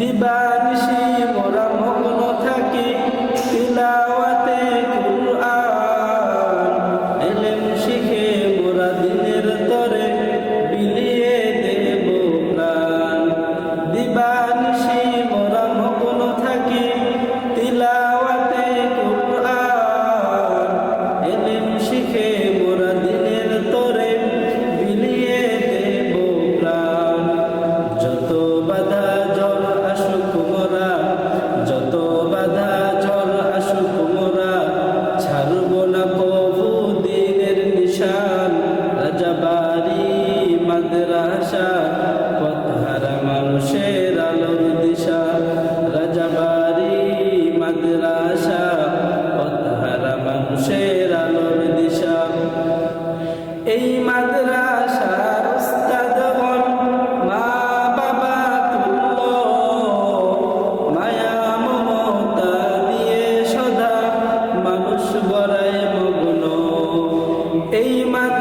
দিবানিশি মোরা আসুক মোরা যত বাধা জল আসুক মোরা ছাড়ব না কবু দিনের নিশান। রাজাবাড়ি মাদ্রাসা পথহারা মানুষের আলোর দিশা। রাজাবাড়ি মাদ্রাসা পথহারা মানুষের আলোর দিশা। এই মাদ্রাসা এই মাত্র